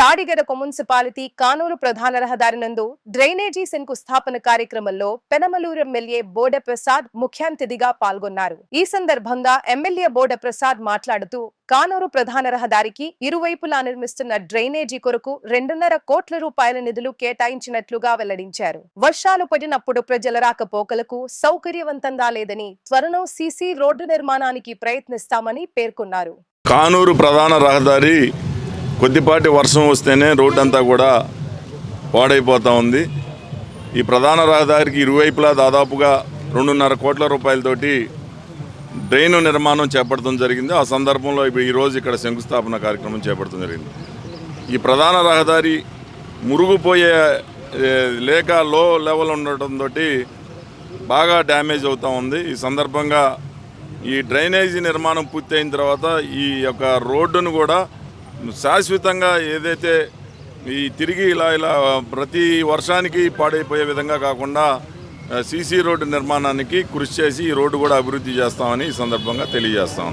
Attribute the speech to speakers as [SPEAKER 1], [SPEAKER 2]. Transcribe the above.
[SPEAKER 1] తాడిగడక municipality Kanuru ప్రధాన రహదారి నందు డ్రైనేజీ శంకుస్థాపన కార్యక్రమంలో పెనమలూరు ఎమ్మెల్యే బోడ ప్రసాద్ ముఖ్యాతిథిగా పాల్గొన్నారు. ఈ సందర్భంగా ఎమ్మెల్యే బోడ ప్రసాద్ మాట్లాడుతూ కానూరు ప్రధాన రహదారికి ఇరువైపులా నిర్మిస్తున్న డ్రైనేజీ కొరకు రెండున్నర కోట్ల రూపాయల నిధులు కేటాయించినట్లుగా వెల్లడించారు. వర్షాలు పడినప్పుడు ప్రజల రాకపోకలకు సౌకర్యవంతంగా లేదని త్వరలో సీసీ రోడ్డు నిర్మాణానికి ప్రయత్నిస్తామని పేర్కొన్నారు.
[SPEAKER 2] కానూరు ప్రధాన రహదారి కొద్దిపాటి వర్షం వస్తేనే రోడ్డు అంతా కూడా పాడైపోతూ ఉంది. ఈ ప్రధాన రహదారికి ఇరువైపులా దాదాపుగా రెండున్నర కోట్ల రూపాయలతోటి డ్రైన్ నిర్మాణం చేపట్టడం జరిగింది. ఆ సందర్భంలో ఇప్పుడు ఈరోజు ఇక్కడ శంకుస్థాపన కార్యక్రమం చేపట్టడం జరిగింది. ఈ ప్రధాన రహదారి మురుగుపోయే లేక లో లెవెల్ ఉండటంతో బాగా డ్యామేజ్ అవుతూ ఉంది. ఈ సందర్భంగా ఈ డ్రైనేజీ నిర్మాణం పూర్తయిన తర్వాత ఈ యొక్క రోడ్డును కూడా శాశ్వతంగా ఏదైతే ఈ తిరిగి ఇలా ఇలా ప్రతి వర్షానికి పాడైపోయే విధంగా కాకుండా సీసీ రోడ్డు నిర్మాణానికి కృషి చేసి ఈ రోడ్డు కూడా అభివృద్ధి చేస్తామని ఈ సందర్భంగా తెలియజేస్తాం.